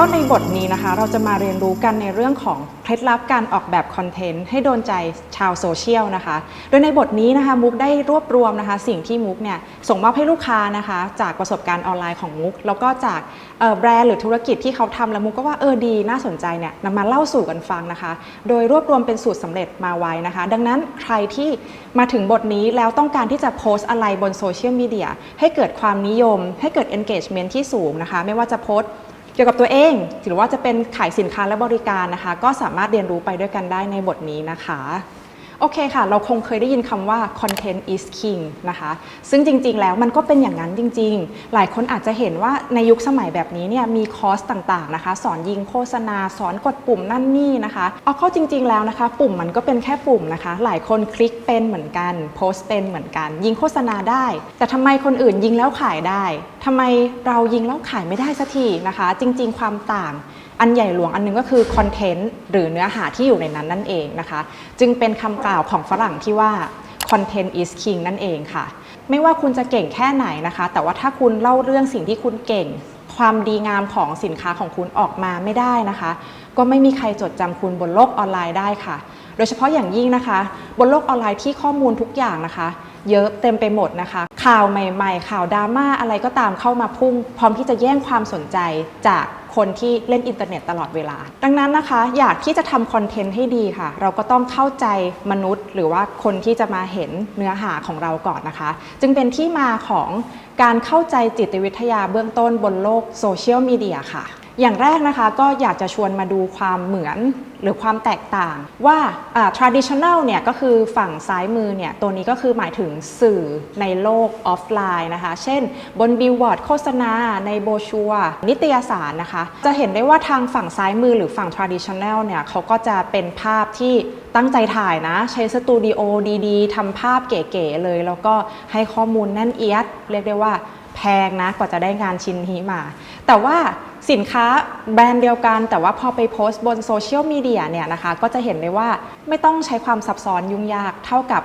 ก็ในบทนี้นะคะ เราจะมาเรียนรู้กันในเรื่องของเคล็ดลับการออกแบบคอนเทนต์ให้โดนใจชาวโซเชียลนะคะ โดยในบทนี้นะคะมุกได้รวบรวมนะคะ สิ่งที่มุกเนี่ยส่งมอบให้ลูกค้านะคะ จากประสบการณ์ออนไลน์ของมุก แล้วก็จากแบรนด์หรือธุรกิจที่เขาทำแล้วมุกก็ว่าเออดีน่าสนใจเนี่ยนำมาเล่าสู่กันฟังนะคะ โดยรวบรวมเป็นสูตรสำเร็จมาไว้นะคะ ดังนั้นใครที่มาถึงบทนี้แล้วต้องการที่จะโพสต์อะไรบนโซเชียลมีเดียให้เกิดความนิยม ให้เกิด engagement ที่สูงนะคะ ไม่ว่าจะโพสต์ กี่ยวกับตัวเองหรือว่าจะเป็นขายสินค้าและบริการนะคะ ก็สามารถเรียนรู้ไปด้วยกันได้ในบทนี้นะคะ โอเคค่ะ เราคงเคยได้ยินคำว่า content is king นะคะ ซึ่งจริง ๆ แล้วมันก็เป็นอย่างนั้นจริง ๆ หลายคนอาจจะเห็นว่าในยุคสมัยแบบนี้เนี่ยมีคอร์สต่าง ๆ นะคะ สอนยิงโฆษณา สอนกดปุ่มนั่นนี่นะคะ เอาเข้าจริง ๆ แล้วนะคะ ปุ่มมันก็เป็นแค่ปุ่มนะคะ หลายคนคลิกเป็นเหมือนกัน โพสต์เป็นเหมือนกัน ยิงโฆษณาได้ แต่ทำไมคนอื่นยิงแล้วขายได้ทำไมเรายิงแล้วขายไม่ได้สักทีนะคะ จริง ๆ ความต่าง อันใหญ่หลวงอันหนึงก็คือคอนเทนต์หรือเนื้อหาที่อยู่ในนั้นนั่นเองนะคะ จึงเป็นคำกล่าวของฝรั่งที่ว่า content is king นั่นเองค่ะ ไม่ว่าคุณจะเก่งแค่ไหนนะคะ แต่ว่าถ้าคุณเล่าเรื่องสิ่งที่คุณเก่ง ความดีงามของสินค้าของคุณออกมาไม่ได้นะคะ ก็ไม่มีใครจดจำคุณบนโลกออนไลน์ได้ค่ะ โดยเฉพาะอย่างยิ่งนะคะ บนโลกออนไลน์ที่ข้อมูลทุกอย่างนะคะ เยอะเต็มไปหมดนะคะ ข่าวใหม่ ๆ ข่าวดราม่าอะไรก็ตามเข้ามาพุ่ง พร้อมที่จะแย่งความสนใจจาก คนที่เล่นอินเทอร์เน็ตตลอดเวลา ดังนั้นนะคะ อยากที่จะทำคอนเทนต์ให้ดีค่ะ เราก็ต้องเข้าใจมนุษย์ หรือว่าคนที่จะมาเห็นเนื้อหาของเราก่อนนะคะ จึงเป็นที่มาของการเข้าใจจิตวิทยาเบื้องต้นบนโลกโซเชียลมีเดียค่ะ อย่างแรกนะคะก็อยากจะชวนมาดูความเหมือนหรือความแตกต่างว่าอ่า traditional เนี่ยก็คือฝั่งซ้ายมือเนี่ยตัวนี้ก็คือหมายถึงสื่อในโลกออฟไลน์นะคะ เช่นบนบิลบอร์ดโฆษณา ในโบชัว นิตยสารนะคะ จะเห็นได้ว่าทางฝั่งซ้ายมือหรือฝั่ง traditional เนี่ยเขาก็จะเป็นภาพที่ตั้งใจถ่ายนะ ใช้สตูดิโอดีๆทำภาพเก๋ๆเลย แล้วก็ให้ข้อมูลแน่นเอียด เรียกได้ว่าแพงนะกว่าจะได้งานชิ้นนี้มา แต่ว่า สินค้าแบรนด์เดียวกัน แต่ว่าพอไปโพสต์บนโซเชียลมีเดียเนี่ยนะคะก็จะเห็นได้ว่าไม่ต้องใช้ความซับซ้อนยุ่งยากเท่ากับ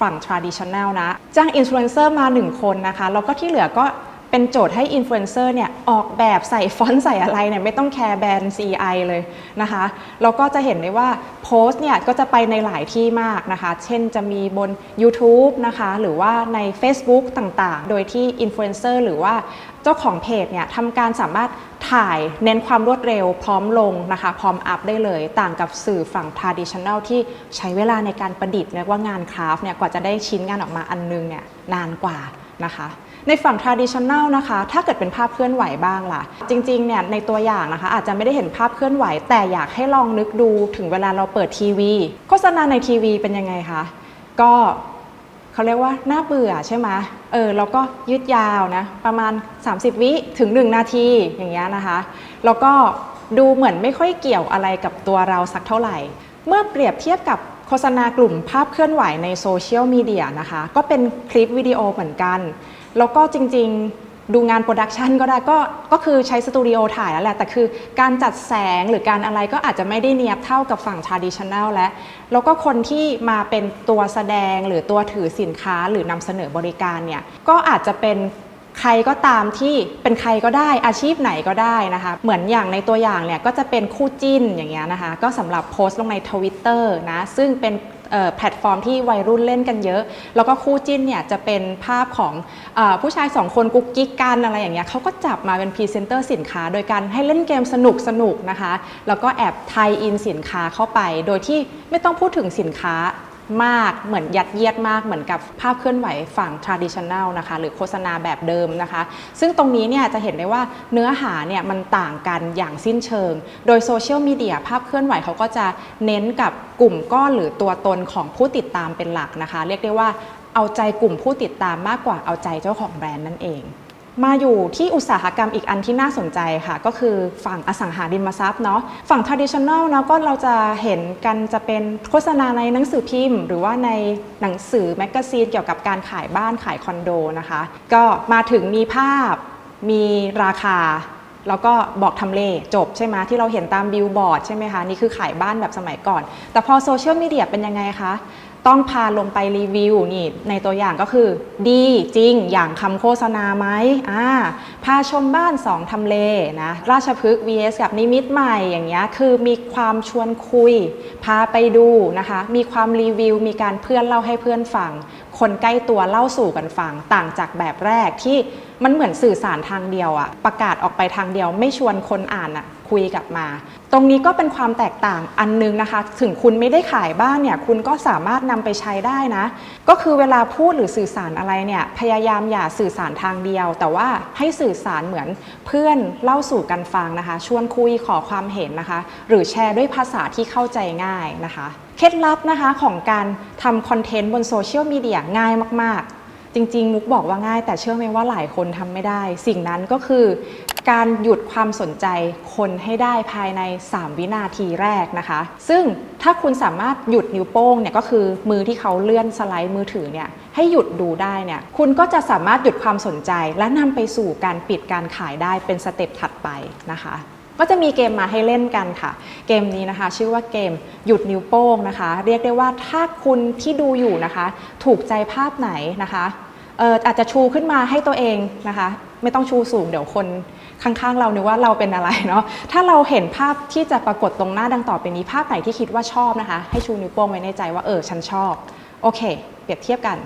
ฝั่ง traditional นะ จ้างอินฟลูเอนเซอร์มา 1 คนนะคะ แล้วก็ที่เหลือก็ เป็นโจทย์ให้อินฟลูเอนเซอร์เนี่ยออกแบบใส่ฟอนต์ใส่อะไรเนี่ยไม่ต้องแคร์แบรนด์ CI เลยนะคะแล้วก็จะเห็นได้ว่าโพสต์เนี่ยก็จะไปในหลายที่มากนะคะ เช่นจะมีบน YouTube นะคะหรือว่าใน Facebook ต่างๆ โดยที่อินฟลูเอนเซอร์หรือว่าเจ้าของเพจเนี่ยทำการสามารถถ่ายเน้นความรวดเร็วพร้อมลงนะคะ พร้อมอัพได้เลยต่างกับสื่อฝั่ง traditional ที่ใช้เวลาในการประดิษฐ์เรียกว่างานคราฟเนี่ยกว่าจะได้ชิ้นงานออกมาอันนึงเนี่ยนานกว่า นะคะ ในฝั่ง traditional นะคะ ถ้าเกิดเป็นภาพเคลื่อนไหวบ้างล่ะ จริงๆเนี่ยในตัวอย่างนะคะ อาจจะไม่ได้เห็นภาพเคลื่อนไหว แต่อยากให้ลองนึกดูถึงเวลาเราเปิดทีวี โฆษณาในทีวีเป็นยังไงคะก็เขาเรียกว่าน่าเบื่อใช่ไหมเออแล้วก็ยืดยาวนะประมาณ 30 วิถึง 1 นาทีอย่างเงี้ยนะคะแล้วก็ดูเหมือนไม่ค่อยเกี่ยวอะไรกับตัวเราสักเท่าไหร่ เมื่อเปรียบเทียบกับ ฆษณากลุ่มภาพเคลื่อนไหวในโซเชียลมีเดียนะคะ ก็เป็นคลิปวิดีโอเหมือนกัน แล้วก็จริงๆดูงานโปรดักชันก็ได้ก็ก็คือใช้สตูดิโอถ่ายแล้วแหละ แต่คือการจัดแสงหรือการอะไรก็อาจจะไม่ได้เนียบเท่ากับฝั่ง traditional และแล้วก็คนที่มาเป็นตัวแสดงหรือตัวถือสินค้าหรือนำเสนอบริการเนี่ยก็อาจจะเป็น ใครก็ตามที่เป็นใครก็ได้อาชีพไหนก็ได้นะคะ เหมือนอย่างในตัวอย่างเนี่ยก็จะเป็นคู่จิ้นอย่างเงี้ยนะคะ ก็สำหรับโพสต์ลงใน Twitter นะซึ่งเป็นแพลตฟอร์มที่วัยรุ่นเล่นกันเยอะ แล้วก็คู่จิ้นเนี่ยจะเป็นภาพของอผู้ชายสองคนกุ๊กกิ๊กกันอะไรอย่างเงี้ยเขาก็จับมาเป็นพรีเซนเตอร์สินค้า โดยการให้เล่นเกมสนุกสนุกๆนะคะ แล้วก็แอบไทยอินสินค้าเข้าไป โดยที่ไม่ต้องพูดถึงสินค้า มากเหมือนยัดเยียดมากเหมือนกับภาพเคลื่อนไหวฝั่ง traditional นะคะหรือโฆษณาแบบเดิมนะคะ ซึ่งตรงนี้เนี่ยจะเห็นได้ว่าเนื้อหาเนี่ยมันต่างกันอย่างสิ้นเชิง โดยโซเชียลมีเดียภาพเคลื่อนไหวเขาก็จะเน้นกับกลุ่มก้อนหรือตัวตนของผู้ติดตามเป็นหลักนะคะ เรียกได้ว่าเอาใจกลุ่มผู้ติดตามมากกว่าเอาใจเจ้าของแบรนด์นั่นเอง มาอยู่ที่อุตสาหกรรมอีกอันที่น่าสนใจค่ะ ก็คือฝั่งอสังหาริมทรัพย์เนาะฝั่ง traditional เนาะก็เราจะเห็นกันจะเป็นโฆษณาในหนังสือพิมพ์ หรือว่าในหนังสือแมกกาซีนเกี่ยวกับการขายบ้านขายคอนโดนะคะ ก็มาถึงมีภาพมีราคา แล้วก็บอกทำเลจบใช่ไหมที่เราเห็นตามบิลบอร์ดใช่ไหมคะ นี่คือขายบ้านแบบสมัยก่อน แต่พอโซเชียลมีเดียเป็นยังไงคะ ต้องพาลงไปรีวิวนี่ในตัวอย่างก็คือ ดีจริงอย่างคำโฆษณาไหมอ่าพาชมบ้าน 2ทำเลนะราชพฤกษ์ vs กับนิมิตใหม่อย่างเงี้ยคือมีความชวนคุย พาไปดูนะคะ มีความรีวิว มีการเพื่อนเล่าให้เพื่อนฟัง คนใกล้ตัวเล่าสู่กันฟัง ต่างจากแบบแรกที่มันเหมือนสื่อสารทางเดียวอะประกาศออกไปทางเดียวไม่ชวนคนอ่านอะ คุยกลับมา ตรงนี้ก็เป็นความแตกต่างอันนึงนะคะ ถึงคุณไม่ได้ขายบ้านเนี่ยคุณก็สามารถนำไปใช้ได้นะ ก็คือเวลาพูดหรือสื่อสารอะไรเนี่ยพยายามอย่าสื่อสารทางเดียว แต่ว่าให้สื่อสารเหมือนเพื่อนเล่าสู่กันฟังนะคะ ชวนคุยขอความเห็นนะคะ หรือแชร์ด้วยภาษาที่เข้าใจง่ายนะคะ เคล็ดลับนะคะของการทำคอนเทนต์บนโซเชียลมีเดียง่ายมาก ๆจริงๆ มุกบอกว่าง่ายแต่เชื่อไหมว่าหลายคนทำไม่ได้ สิ่งนั้นก็คือ การหยุดความสนใจคนให้ได้ภายใน 3 วินาทีแรกนะคะ ซึ่งถ้าคุณสามารถหยุดนิ้วโป้งเนี่ยก็คือมือที่เขาเลื่อนสไลด์มือถือเนี่ยให้หยุดดูได้เนี่ยคุณก็จะสามารถหยุดความสนใจ และนำไปสู่การปิดการขายได้เป็นสเต็ปถัดไปนะคะก็จะมีเกมมาให้เล่นกันค่ะ เกมนี้นะคะ ชื่อว่าเกมหยุดนิ้วโป้งนะคะ เรียกได้ว่าถ้าคุณที่ดูอยู่นะคะ ถูกใจภาพไหนนะคะอออาจจะชูขึ้นมาให้ตัวเองนะคะ ไม่ต้องชูสูงเดี๋ยวคน ข้างๆ เรานึกว่าเราเป็นอะไรเนาะถ้าเราเห็นภาพที่จะปรากฏตรงหน้าดังต่อไปนี้ ภาพไหนที่คิดว่าชอบนะคะ ให้ชูนิ้วโป้งไว้ในใจว่าเออฉันชอบ โอเค เปรียบเทียบกัน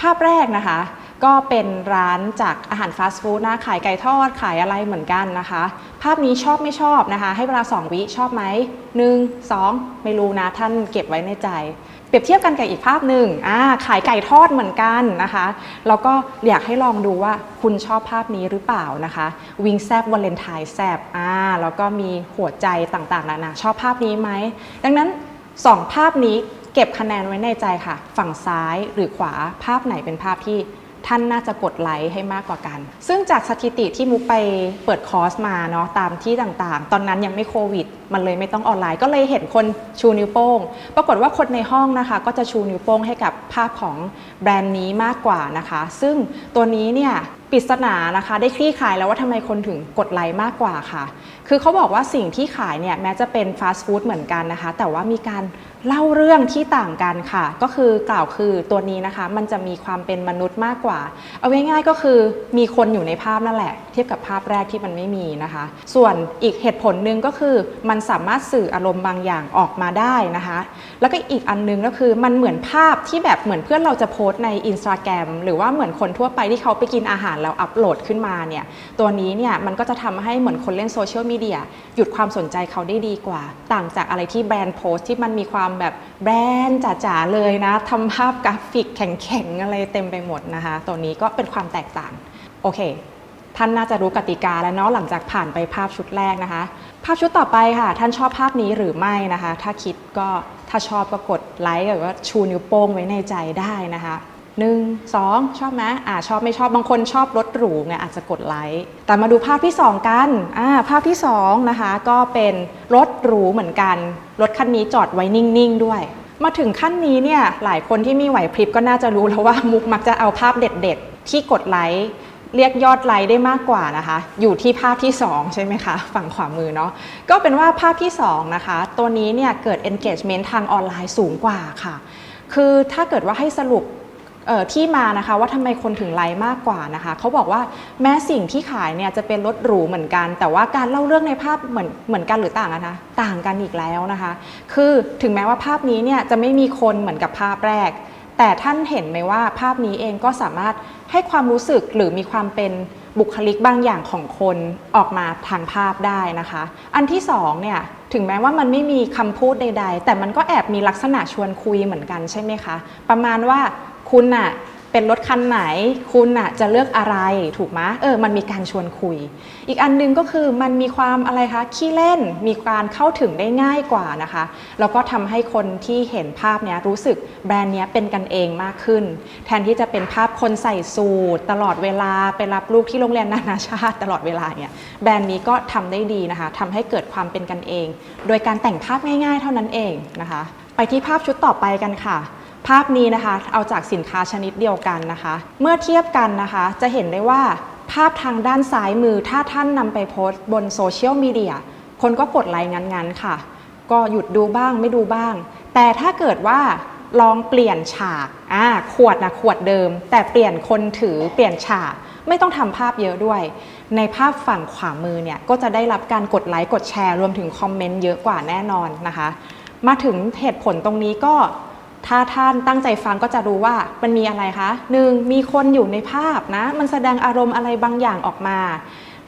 ภาพแรกนะคะ ก็เป็นร้านจากอาหารฟาสต์ฟู้ดนะขายไก่ทอดขายอะไรเหมือนกันนะคะ ภาพนี้ชอบไม่ชอบนะคะ ให้เวลา 2 วิชอบไหม1 2ไม่รู้นะท่านเก็บไว้ในใจ เปรียบเทียบกันกับอีกภาพหนึ่งขายไก่ทอดเหมือนกันนะคะ แล้วก็อยากให้ลองดูว่าคุณชอบภาพนี้หรือเปล่านะคะ วิงแซบวนเลนไทน์แซบอ่าแล้วก็มีหัวใจต่างๆนานาชอบภาพนี้ไหม ดังนั้นสองภาพนี้เก็บคะแนนไว้ในใจค่ะ ฝั่งซ้ายหรือขวาภาพไหนเป็นภาพที่ ท่านน่าจะกดไลค์ให้มากกว่ากัน ซึ่งจากสถิติที่มุกไปเปิดคอร์สมาเนาะตามที่ต่างๆ ตอนนั้นยังไม่โควิด มันเลยไม่ต้องออนไลน์ ก็เลยเห็นคนชูนิ้วโป้ง ปรากฏว่าคนในห้องนะคะ ก็จะชูนิ้วโป้งให้กับภาพของแบรนด์นี้มากกว่านะคะ ซึ่งตัวนี้เนี่ยปริศนานะคะ ได้คลี่คลายแล้วว่าทำไมคนถึงกดไลค์มากกว่าค่ะ คือเขาบอกว่าสิ่งที่ขายเนี่ยแม้จะเป็นฟาสต์ฟู้ดเหมือนกันนะคะ แต่ว่ามีการเล่าเรื่องที่ต่างกันค่ะ ก็คือกล่าวคือตัวนี้นะคะ มันจะมีความเป็นมนุษย์มากกว่า เอาง่ายๆก็คือมีคนอยู่ในภาพนั่นแหละ เทียบกับภาพแรกที่มันไม่มีนะคะ ส่วนอีกเหตุผลหนึ่งก็คือมันสามารถสื่ออารมณ์บางอย่างออกมาได้นะคะ แล้วก็อีกอันนึงก็คือมันเหมือนภาพที่แบบเหมือนเพื่อนเราจะโพสต์ในอินสตาแกรมหรือว่าเหมือนคนทั่วไปที่เขาไปกินอาหารแล้วอัปโหลดขึ้นมาเนี่ยตัวนี้เนี่ยมันก็จะทำให้เหมือนคนเล่นโซเชียลมีเดียหยุดความสนใจเขาได้ดีกว่า ต่างจากอะไรที่แบรนด์โพสต์ที่มันมีความแบบแบรนด์จ๋าๆเลยนะทำภาพกราฟิกแข็งๆอะไรเต็มไปหมดนะคะตัวนี้ก็เป็นความแตกต่างโอเคท่านน่าจะรู้กติกาแล้วเนาะหลังจากผ่านไปภาพชุดแรกนะคะ ภาพชุดต่อไปค่ะ ท่านชอบภาพนี้หรือไม่นะคะ ถ้าคิดก็ถ้าชอบก็กดไลค์หรือว่าชูนิ้วโป้งไว้ในใจได้นะคะ หนึ่งสองชอบไหมอ่าชอบไม่ชอบบางคนชอบรถหรูไงอาจจะกดไลค์แต่มาดูภาพที่สองกันอ่าภาพที่สองนะคะก็เป็นรถหรูเหมือนกัน รถคันนี้จอดไว้นิ่งๆ ด้วย มาถึงขั้นนี้เนี่ยหลายคนที่มีไหวพริบก็น่าจะรู้แล้วว่ามุกมักจะเอาภาพเด็ดๆ ที่กดไลค์เรียกยอดไลค์ได้มากกว่านะคะ อยู่ที่ภาพที่ 2 ใช่ไหมคะ ฝั่งขวามือเนาะก็เป็นว่าภาพที่ 2 นะคะ ตัวนี้เนี่ยเกิด engagement ทางออนไลน์สูงกว่าค่ะ คือถ้าเกิดว่าให้สรุป ที่มานะคะว่าทำไมคนถึงไลค์มากกว่านะคะเขาบอกว่าแม้สิ่งที่ขายเนี่ยจะเป็นรถหรูเหมือนกัน แต่ว่าการเล่าเรื่องในภาพเหมือนเหมือนกันหรือต่างกันนะต่างกันอีกแล้วนะคะ คือถึงแม้ว่าภาพนี้เนี่ยจะไม่มีคนเหมือนกับภาพแรก แต่ท่านเห็นไหมว่าภาพนี้เองก็สามารถให้ความรู้สึกหรือมีความเป็นบุคลิกบางอย่างของคนออกมาทางภาพได้นะคะ อันที่สองเนี่ยถึงแม้ว่ามันไม่มีคำพูดใด ๆ แต่มันก็แอบมีลักษณะชวนคุยเหมือนกันใช่ไหมคะ ประมาณว่า คุณน่ะเป็นรถคันไหน คุณน่ะจะเลือกอะไรถูกไหมเออ มันมีการชวนคุย อีกอันหนึงก็คือมันมีความอะไรคะขี้เล่นมีการเข้าถึงได้ง่ายกว่านะคะ แล้วก็ทำให้คนที่เห็นภาพเนี้ยรู้สึกแบรนด์เนี้ยเป็นกันเองมากขึ้น แทนที่จะเป็นภาพคนใส่สูทตลอดเวลาไปรับลูกที่โรงเรียนนานาชาติตลอดเวลาเนี่ยแบรนด์นี้ก็ทำได้ดีนะคะทำให้เกิดความเป็นกันเอง โดยการแต่งภาพง่าย ๆ เท่านั้นเองนะคะ ไปที่ภาพชุดต่อไปกันค่ะ ภาพนี้นะคะ เอาจากสินค้าชนิดเดียวกันนะคะ เมื่อเทียบกันนะคะ จะเห็นได้ว่าภาพทางด้านซ้ายมือถ้าท่านนำไปโพสต์บนโซเชียลมีเดียคนก็กดไลค์งั้นๆค่ะ ก็หยุดดูบ้างไม่ดูบ้าง แต่ถ้าเกิดว่าลองเปลี่ยนฉากอ่าขวดนะขวดเดิม แต่เปลี่ยนคนถือเปลี่ยนฉากไม่ต้องทำภาพเยอะด้วย ในภาพฝั่งขวามือเนี่ยก็จะได้รับการกดไลค์กดแชร์รวมถึงคอมเมนต์เยอะกว่าแน่นอนนะคะ มาถึงเหตุผลตรงนี้ก็ ถ้าท่านตั้งใจฟังก็จะรู้ว่ามันมีอะไรคะหนึ่งมีคนอยู่ในภาพนะ มันแสดงอารมณ์อะไรบางอย่างออกมา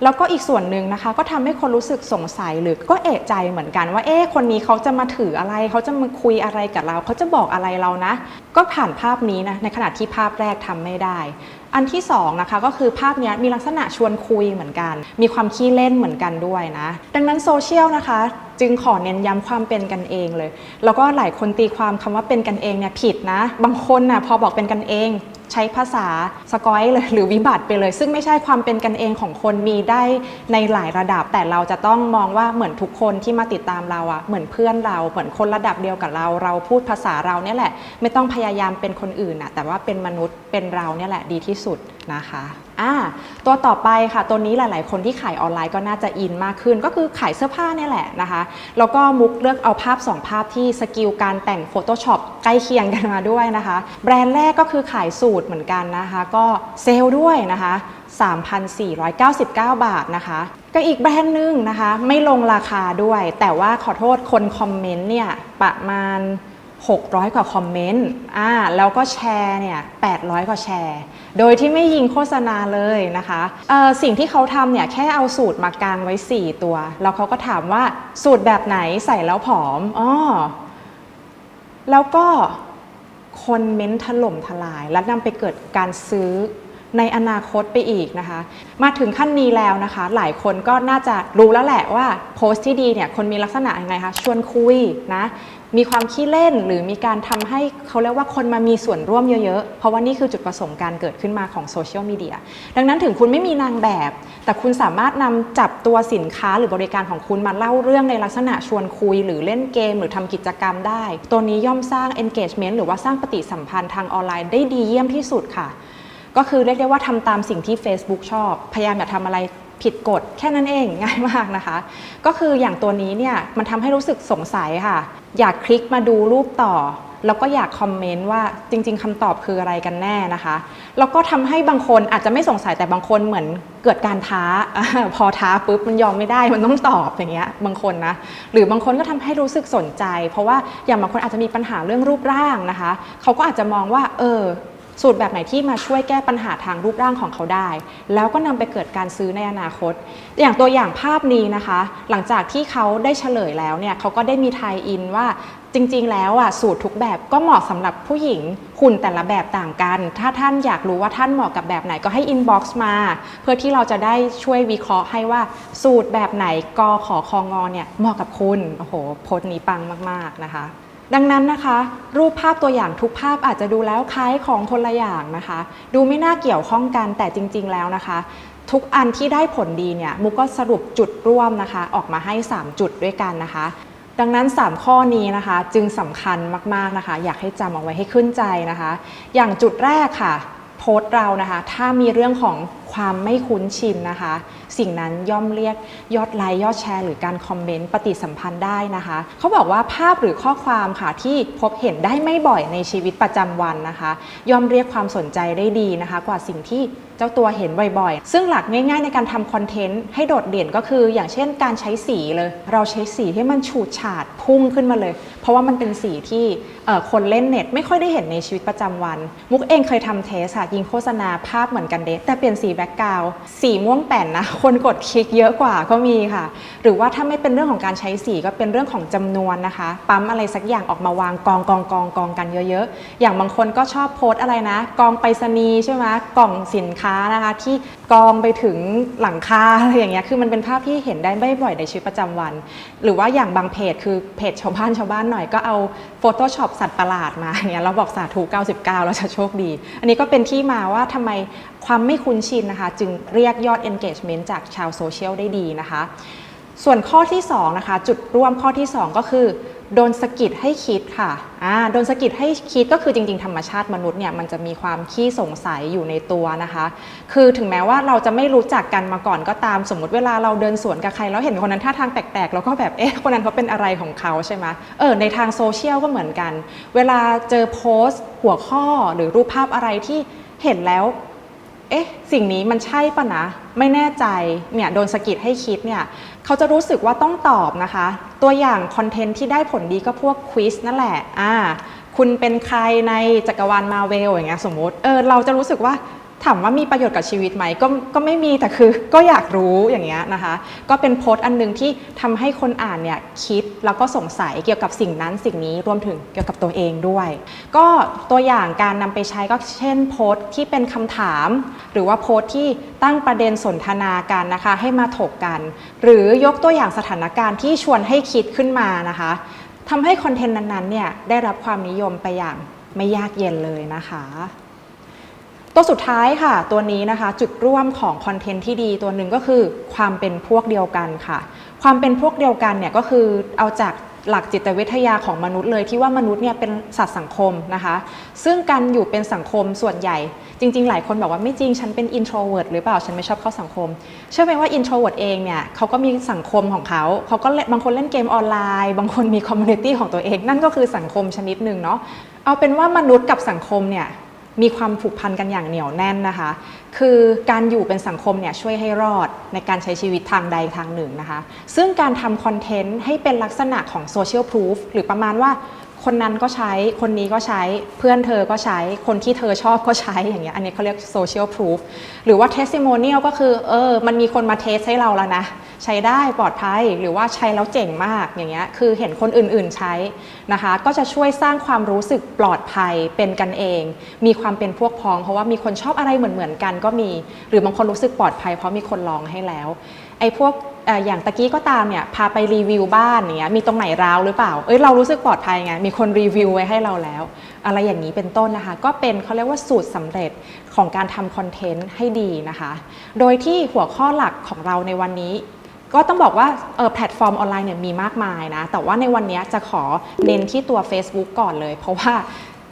แล้วก็อีกส่วนหนึ่งนะคะ ก็ทำให้คนรู้สึกสงสัยหรือก็เอะใจเหมือนกันว่า เอ๊ะคนนี้เขาจะมาถืออะไร เขาจะมาคุยอะไรกับเรา เขาจะบอกอะไรเรานะ ก็ผ่านภาพนี้นะในขณะที่ภาพแรกทำไม่ได้ อันที่สองนะคะก็คือภาพนี้มีลักษณะชวนคุยเหมือนกัน มีความขี้เล่นเหมือนกันด้วยนะ ดังนั้นโซเชียลนะคะ จึงขอเน้นย้ำความเป็นกันเองเลย แล้วก็หลายคนตีความคำว่าเป็นกันเองเนี่ยผิดนะ บางคนนะ่ะพอบอกเป็นกันเองใช้ภาษาสกอยเลยหรือวิบัติไปเลย ซึ่งไม่ใช่ความเป็นกันเองของคนมีได้ในหลายระดับ แต่เราจะต้องมองว่าเหมือนทุกคนที่มาติดตามเราอะเหมือนเพื่อนเรา เหมือนคนระดับเดียวกับเรา เราพูดภาษาเราเนี่ยแหละ ไม่ต้องพยายามเป็นคนอื่นอะแต่ว่าเป็นมนุษย์เป็นเราเนี่ยแหละดีที่สุดนะคะอ่าตัวต่อไปค่ะตัวนี้หลาย ๆ คนที่ขายออนไลน์ก็น่าจะอินมากขึ้น ก็คือขายเสื้อผ้าเนี่ยแหละนะคะแล้วก็มุกเลือกเอาภาพ 2 ภาพที่สกิลการแต่ง Photoshop ใกล้เคียงกันมาด้วยนะคะ แบรนด์แรกก็คือขายสูตรเหมือนกันนะคะ ก็เซลล์ด้วยนะคะ 3,499 บาทนะคะก็อีกแบรนด์หนึ่งนะคะ ไม่ลงราคาด้วย แต่ว่าขอโทษคนคอมเมนต์เนี่ยประมาณ 600 กว่าคอมเมนต์อ่าแล้วก็แชร์เนี่ย800 กว่าแชร์ โดยที่ไม่ยิงโฆษณาเลยนะคะเอ่อสิ่งที่เขาทำเนี่ยแค่เอาสูตรมากางไว้ 4 ตัว แล้วเขาก็ถามว่าสูตรแบบไหนใส่แล้วผอมอ๋อแล้วก็คนเม้นต์ถล่มทลาย และนำไปเกิดการซื้อในอนาคตไปอีกนะคะ มาถึงขั้นนี้แล้วนะคะ หลายคนก็น่าจะรู้แล้วแหละว่าโพสต์ที่ดีเนี่ยคนมีลักษณะยังไงคะชวนคุยนะ มีความขี้เล่นหรือมีการทำให้เขาเรียกว่าคนมามีส่วนร่วมเยอะๆ เพราะว่านี่คือจุดประสงค์การเกิดขึ้นมาของโซเชียลมีเดียดังนั้นถึงคุณไม่มีนางแบบ แต่คุณสามารถนำจับตัวสินค้าหรือบริการของคุณมาเล่าเรื่องในลักษณะชวนคุย หรือเล่นเกม หรือทำกิจกรรมได้ ตัวนี้ย่อมสร้าง engagement หรือว่าสร้างปฏิสัมพันธ์ทางออนไลน์ได้ดีเยี่ยมที่สุดค่ะ ก็คือเรียกได้ว่าทำตามสิ่งที่ Facebook ชอบ พยายามอย่าทำอะไร ผิดกฎแค่นั้นเองง่ายมากนะคะ ก็คืออย่างตัวนี้เนี่ยมันทำให้รู้สึกสงสัยค่ะ อยากคลิกมาดูรูปต่อ แล้วก็อยากคอมเมนต์ว่าจริง ๆคำตอบคืออะไรกันแน่นะคะ แล้วก็ทำให้บางคนอาจจะไม่สงสัยแต่บางคนเหมือนเกิดการท้าพอท้าปุ๊บมันยอมไม่ได้มันต้องตอบอย่างเงี้ยบางคนนะหรือบางคนก็ทำให้รู้สึกสนใจ เพราะว่าอย่างบางคนอาจจะมีปัญหาเรื่องรูปร่างนะคะ เขาก็อาจจะมองว่าเออ สูตรแบบไหนที่มาช่วยแก้ปัญหาทางรูปร่างของเขาได้ แล้วก็นำไปเกิดการซื้อในอนาคต อย่างตัวอย่างภาพนี้นะคะ หลังจากที่เขาได้เฉลยแล้วเนี่ยเขาก็ได้มีไทยอินว่าจริงๆ แล้วอะสูตรทุกแบบก็เหมาะสำหรับผู้หญิงหุ่นแต่ละแบบต่างกัน ถ้าท่านอยากรู้ว่าท่านเหมาะกับแบบไหนก็ให้อินบ็อกซ์มา เพื่อที่เราจะได้ช่วยวิเคราะห์ให้ว่าสูตรแบบไหนกอขอคองอเนี่ยเหมาะกับคุณโอ้โหโพสต์นี้ปังมาก ๆ นะคะ ดังนั้นนะคะ รูปภาพตัวอย่างทุกภาพอาจจะดูแล้วคล้ายของคนละอย่างนะคะ ดูไม่น่าเกี่ยวข้องกันแต่จริง ๆ แล้วนะคะ ทุกอันที่ได้ผลดีเนี่ยมุกก็สรุปจุดร่วมนะคะ ออกมาให้ 3 จุดด้วยกันนะคะ ดังนั้น 3 ข้อนี้นะคะ จึงสำคัญมากๆนะคะ อยากให้จำเอาไว้ให้ขึ้นใจนะคะ อย่างจุดแรกค่ะ โพสต์เรานะคะ ถ้ามีเรื่องของ ความไม่คุ้นชินนะคะ สิ่งนั้นย่อมเรียกยอดไลค์ยอดแชร์หรือการคอมเมนต์ปฏิสัมพันธ์ได้นะคะเขาบอกว่าภาพหรือข้อความค่ะที่พบเห็นได้ไม่บ่อยในชีวิตประจำวันนะคะ ย่อมเรียกความสนใจได้ดีนะคะ กว่าสิ่งที่เจ้าตัวเห็นบ่อยๆ ซึ่งหลักง่ายๆ ในการทำคอนเทนต์ให้โดดเด่นก็คือ อย่างเช่นการใช้สีเลย เราใช้สีให้มันฉูดฉาดพุ่งขึ้นมาเลย เพราะว่ามันเป็นสีที่คนเล่นเน็ต ไม่ค่อยได้เห็นในชีวิตประจำวัน มุกเองเคยทำเทสค่ะยิงโฆษณาภาพเหมือนกันเดะแต่เปลี่ยนสีแบ็กกราวด์สีม่วงแป่นนะ คนกดคลิกเยอะกว่าก็มีค่ะ หรือว่าถ้าไม่เป็นเรื่องของการใช้สีก็เป็นเรื่องของจำนวนนะคะ ปั๊มอะไรสักอย่างออกมาวางกองกองกองกองกันเยอะๆ อย่างบางคนก็ชอบโพสอะไรนะ กองไปรษณีย์ใช่ไหมกล่องสินค้านะคะ ที่กองไปถึงหลังคาอะไรอย่างเงี้ยคือมันเป็นภาพที่เห็นได้ไม่บ่อยในชีวิตประจำวัน หรือว่าอย่างบางเพจคือเพจชาวบ้านชาวบ้านหน่อยก็เอา Photoshop สัตว์ประหลาดมาเงี้ยเราบอกสาธุ99 แล้วจะโชคดี อันนี้ก็เป็นที่มาว่าทำไม ความไม่คุ้นชินนะคะ จึงเรียกยอด engagement จากชาวโซเชียลได้ดีนะคะ ส่วนข้อที่2นะคะจุดร่วมข้อที่ 2 ก็คือโดนสะกิดให้คิดค่ะอ่าโดนสะกิดให้คิดก็คือจริง ๆ ธรรมชาติมนุษย์เนี่ยมันจะมีความขี้สงสัยอยู่ในตัวนะคะ คือถึงแม้ว่าเราจะไม่รู้จักกันมาก่อนก็ตามสมมติเวลาเราเดินสวนกับใคร แล้วเห็นคนนั้นท่าทางแปลกๆเราก็แบบเอ๊ะคนนั้นเขาเป็นอะไรของเขาใช่ไหมเออในทางโซเชียลก็เหมือนกัน เวลาเจอโพสต์ หัวข้อหรือรูปภาพอะไรที่เห็นแล้ว เอ๊ะ สิ่งนี้มันใช่ปะนะ ไม่แน่ใจ เนี่ย โดนสกิดให้คิดเนี่ย เขาจะรู้สึกว่าต้องตอบนะคะ ตัวอย่างคอนเทนต์ที่ได้ผลดีก็พวกควิสนั่นแหละ อ่า คุณเป็นใครในจักรวาลมาเวลอย่างเงี้ยสมมติ เออ เราจะรู้สึกว่า ถามว่ามีประโยชน์กับชีวิตไหมก็ก็ไม่มีแต่คือก็อยากรู้อย่างเงี้ยนะคะ ก็เป็นโพสต์อันหนึงที่ทำให้คนอ่านเนี่ยคิดแล้วก็สงสัยเกี่ยวกับสิ่งนั้นสิ่งนี้รวมถึงเกี่ยวกับตัวเองด้วย ก็ตัวอย่างการนำไปใช้ก็เช่นโพสต์ที่เป็นคำถาม หรือว่าโพสต์ที่ตั้งประเด็นสนทนากันนะคะให้มาถกกัน หรือยกตัวอย่างสถานการณ์ที่ชวนให้คิดขึ้นมานะคะทำให้คอนเทนต์นั้นๆเนี่ยได้รับความนิยมไปอย่างไม่ยากเย็นเลยนะคะ ตัวสุดท้ายค่ะ ตัวนี้นะคะจุดร่วมของคอนเทนต์ที่ดีตัวหนึ่งก็คือความเป็นพวกเดียวกันค่ะ ความเป็นพวกเดียวกันเนี่ยก็คือเอาจากหลักจิตวิทยาของมนุษย์เลยที่ว่ามนุษย์เนี่ยเป็นสัตว์สังคมนะคะ ซึ่งการอยู่เป็นสังคมส่วนใหญ่ จริง ๆ หลายคนบอกว่าไม่จริงฉันเป็น introvert หรือเปล่าฉันไม่ชอบเข้าสังคม เชื่อไหมว่า introvert เองเนี่ยเขาก็มีสังคมของเขาเขาก็เล่นบางคนเล่นเกมออนไลน์ บางคนมี community ของตัวเอง นั่นก็คือสังคมชนิดหนึ่งเนาะเอาเป็นว่ามนุษย์กับสังคมเนี่ย มีความผูกพันกันอย่างเหนียวแน่นนะคะ คือการอยู่เป็นสังคมเนี่ยช่วยให้รอดในการใช้ชีวิตทางใดทางหนึ่งนะคะ ซึ่งการทำคอนเทนต์ให้เป็นลักษณะของโซเชียลพรูฟหรือประมาณว่า คนนั้นก็ใช้ คนนี้ก็ใช้ เพื่อนเธอก็ใช้ คนที่เธอชอบก็ใช้ อย่างเงี้ย อันนี้เขาเรียกโซเชียลพ o ูฟหรือว่าเทส i ิโมเนียลก็คือ เออ มันมีคนมาเทสให้เราแล้วนะ ใช้ได้ปลอดภัย หรือว่าใช้แล้วเจ๋งมาก อย่างเงี้ย คือเห็นคนอื่นๆใช้นะคะ ก็จะช่วยสร้างความรู้สึกปลอดภัย เป็นกันเอง มีความเป็นพวกพ้อง เพราะว่ามีคนชอบอะไรเหมือนๆกันก็มี หรือบางคนรู้สึกปลอดภัยเพราะมีคนลองให้แล้ว ไอ้พวก อย่างตะกี้ก็ตามเนี่ยพาไปรีวิวบ้านเงี้ยมีตรงไหนร้าวหรือเปล่า เอ้ยเรารู้สึกปลอดภัยไง มีคนรีวิวไว้ให้เราแล้ว อะไรอย่างนี้เป็นต้นนะคะ ก็เป็นเขาเรียกว่าสูตรสำเร็จของการทำคอนเทนต์ให้ดีนะคะ โดยที่หัวข้อหลักของเราในวันนี้ ก็ต้องบอกว่าแพลตฟอร์มออนไลน์เนี่ยมีมากมายนะ แต่ว่าในวันนี้จะขอเน้นที่ตัว Facebook ก่อนเลย เพราะว่า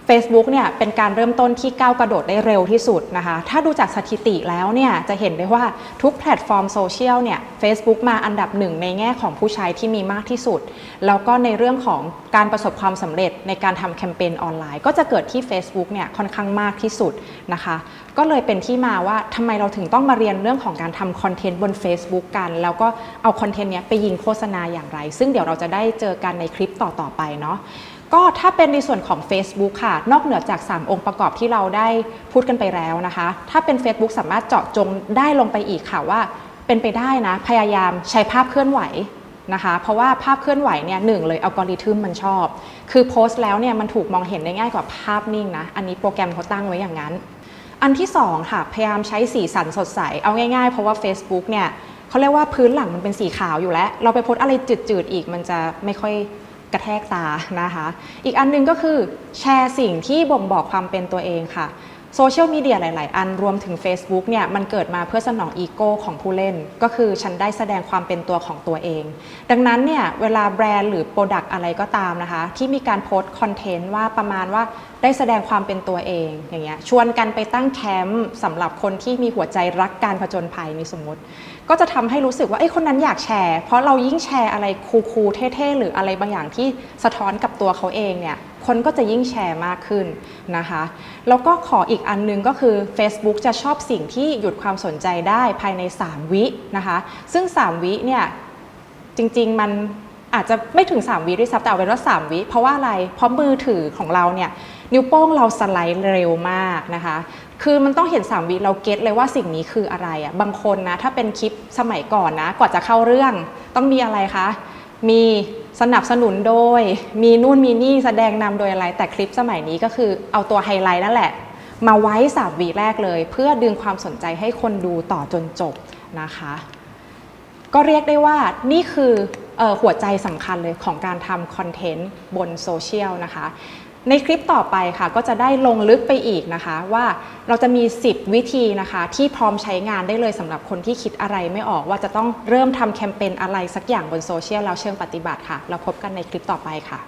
Facebook เนี่ยเป็นการเริ่มต้นที่ก้าวกระโดดได้เร็วที่สุดนะคะ ถ้าดูจากสถิติแล้วเนี่ยจะเห็นได้ว่าทุกแพลตฟอร์มโซเชียลเนี่ย Facebook มาอันดับหนึ่งในแง่ของผู้ใช้ที่มีมากที่สุด แล้วก็ในเรื่องของการประสบความสำเร็จในการทำแคมเปญออนไลน์ ก็จะเกิดที่ Facebook เนี่ยค่อนข้างมากที่สุดนะคะ ก็เลยเป็นที่มาว่าทำไมเราถึงต้องมาเรียนเรื่องของการทำคอนเทนต์บน Facebook กัน แล้วก็เอาคอนเทนต์เนี้ยไปยิงโฆษณาอย่างไร ซึ่งเดี๋ยวเราจะได้เจอกันในคลิปต่อๆไปเนาะ ก็ถ้าเป็นในส่วนของ Facebook ค่ะ นอกเหนือจาก 3 องค์ประกอบที่เราได้พูดกันไปแล้วนะคะ ถ้าเป็น Facebook สามารถเจาะจงได้ลงไปอีกค่ะว่า เป็นไปได้นะ พยายามใช้ภาพเคลื่อนไหวนะคะ เพราะว่าภาพเคลื่อนไหวเนี่ยหนึ่งเลยอัลกอริทึมมันชอบ คือโพสต์แล้วเนี่ยมันถูกมองเห็นได้ง่ายกว่าภาพนิ่งนะ อันนี้โปรแกรมเขาตั้งไว้อย่างนั้น อันที่สองค่ะพยายามใช้สีสันสดใส เอาง่ายๆ เพราะว่า Facebook เนี่ยเขาเรียกว่าพื้นหลังมันเป็นสีขาวอยู่แล้ว เราไปโพสอะไรจืดๆอีกมันจะไม่ค่อย กระแทกตานะคะ อีกอันหนึงก็คือแชร์สิ่งที่บ่งบอกความเป็นตัวเองค่ะ โซเชียลมีเดียหลาย ๆ อันรวมถึง Facebook เนี่ยมันเกิดมาเพื่อสนองอีโก้ของผู้เล่น ก็คือฉันได้แสดงความเป็นตัวของตัวเอง ดังนั้นเนี่ยเวลาแบรนด์หรือโปรดักต์อะไรก็ตามนะคะ ที่มีการโพสต์คอนเทนต์ว่าประมาณว่าได้แสดงความเป็นตัวเองอย่างเงี้ยชวนกันไปตั้งแคมป์สำหรับคนที่มีหัวใจรักการผจญภัยนี่สมมติ ก็จะทำให้รู้สึกว่าไอ้คนนั้นอยากแชร์ เพราะเรายิ่งแชร์อะไรคูลๆเท่ ๆ หรืออะไรบางอย่างที่สะท้อนกับตัวเขาเองเนี่ย คนก็จะยิ่งแชร์มากขึ้นนะคะ แล้วก็ขออีกอันนึงก็คือ Facebook จะชอบสิ่งที่หยุดความสนใจได้ภายใน 3 วินะคะ ซึ่ง 3 วิเนี่ยจริง ๆ มันอาจจะไม่ถึง 3 วิด้วยซ้ำแต่เอาเป็นว่า 3 วิเพราะว่าอะไร เพราะมือถือของเราเนี่ยนิ้วโป้งเราสไลด์เร็วมากนะคะ คือมันต้องเห็น 3 วิเราเก็ตเลยว่าสิ่งนี้คืออะไรอะ่ะบางคนนะถ้าเป็นคลิปสมัยก่อนนะกว่าจะเข้าเรื่อง ต้องมีอะไรคะมี สนับสนุนโดย มีนู่นมีนี่แสดงนำโดยอะไร แต่คลิปสมัยนี้ก็คือเอาตัวไฮไลท์นั่นแหละ มาไว้สามวีแรกเลย เพื่อดึงความสนใจให้คนดูต่อจนจบนะคะ ก็เรียกได้ว่านี่คือออหัวใจสำคัญเลยของการทำคอนเทนต์บนโซเชียลนะคะ ในคลิปต่อไปค่ะก็จะได้ลงลึกไปอีกนะคะ ว่าเราจะมี 10 วิธีนะคะ ที่พร้อมใช้งานได้เลยสำหรับคนที่คิดอะไรไม่ออกว่าจะต้องเริ่มทำแคมเปญอะไรสักอย่างบนโซเชียลแล้วเชิงปฏิบัติค่ะ เราพบกันในคลิปต่อไปค่ะ